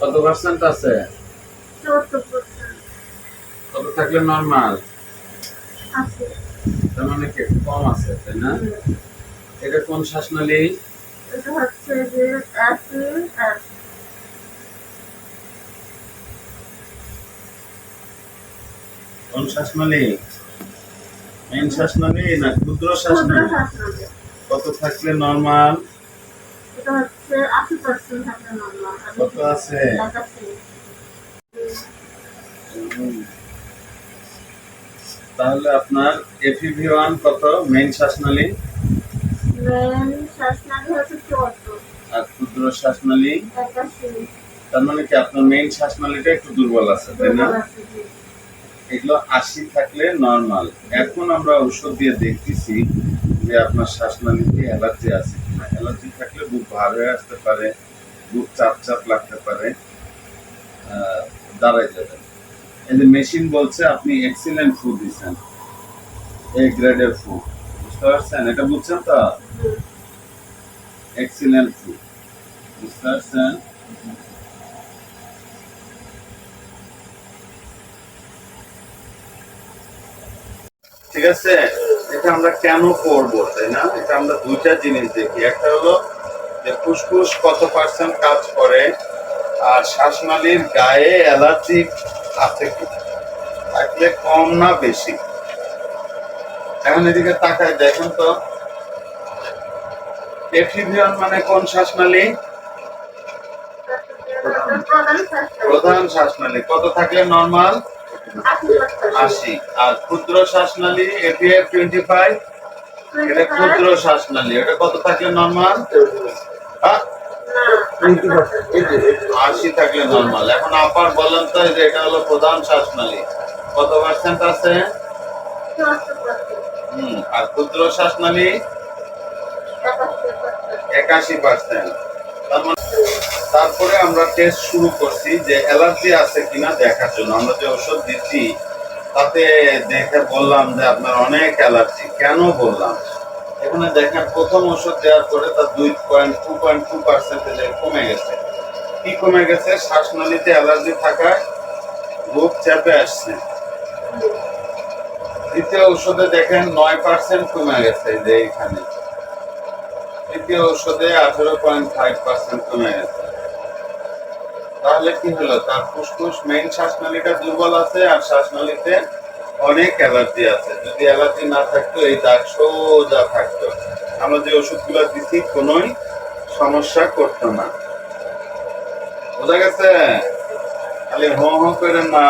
কত পার্সেন্ট আছে? কত থাকলে নর্মাল তার মানে কি কম আছে, তাই না? এটা কোন শ্বাসনালী? কোন শ্বাসনালী? মেন শ্বাসনালী না ক্ষুদ্র শ্বাসনালী? কত থাকলে নর্মাল তাহলে আপনার এফিভি ওয়ান কত? মেন শ্বাসনালী? আর ক্ষুদ্র শ্বাসনালী? তার মানে কি আপনার মেইন শ্বাসনালীটা একটু দুর্বল আছে, তাই না। এগুলো আশি থাকলে নর্মাল এখন আমরা ঔষধ দিয়ে দেখতেছি যে আপনার শ্বাসনালীতে অ্যালার্জি আছে অ্যালার্জি থাকলে বুক ভার হয়ে আসতে পারে, বুক চাপ চাপ লাগতে পারে দাঁড়ায় যাবেন এই যে মেশিন বলছে, আপনি এক্সিলেন্ট ফুড দিচ্ছেন। এ গ্রেডের ফুড বুঝতে পারছেন? এটা বুঝছেন তো? এক্সিলেন্ট ফুড বুঝতে পারছেন? ঠিক আছে? এটা আমরা কেন করব তাই না? এটা আমরা দুইটা জিনিস দেখি। একটা হলো যে ফুসফুস কত পার্সেন্ট কাজ করে আর শ্বাসনালীর গায়ে অ্যালার্জি আছে কি? থাকলে কম না বেশি? এখন এদিকে তাকায় দেখুন তো। এফিভিয়ন মানে কোন শ্বাসনালী? প্রধান শ্বাসনালী। কত থাকলে নর্মাল আশি। আর ক্ষুদ্র শ্বাসনালী এপিএফ টোয়েন্টি ফাইভ এটা ক্ষুদ্র শ্বাসনালী এটা কত থাকলে নর্মাল আশি থাকলে নর্মাল এখন আপার বলেন তো যে এটা হলো প্রধান শ্বাসনালী কত পার্সেন্ট আছে? হুম, আর ক্ষুদ্র শ্বাসনালী একাশি পার্সেন্ট একাশি পার্সেন্ট তারপরে আমরা টেস্ট শুরু করছি যে অ্যালার্জি আছে কিনা দেখার জন্য। আমরা যে ওষুধ দিচ্ছি, তাতে দেখে বললাম যে আপনার অনেক অ্যালার্জি কেন বললাম? এখানে দেখেন, প্রথম ওষুধ দেওয়ার পরে তার দুই পয়েন্ট টু পয়েন্ট টু পার্সেন্টেজে কমে গেছে। কি কমে গেছে? শ্বাসনালীতে অ্যালার্জি থাকায় বুক চেপে আসছে। দ্বিতীয় ওষুধে দেখেন, নয় পার্সেন্ট কমে গেছে যে এখানে। তৃতীয় ওষুধে আঠেরো পয়েন্ট ফাইভ পার্সেন্ট কমে গেছে। তাহলে কি হলো? তার ফুসফুস মেইন শ্বাসনালীটা দুর্বল আছে আর শ্বাসনালীতে অনেক অ্যালার্জি আছে। যদি অ্যালার্জি না থাকতো, এই দাগ সোজা থাকতো। আমরা যে ওষুধগুলো দিচ্ছি কোনোই সমস্যা করতো না। বোঝা গেছে? খালি হ হ করে না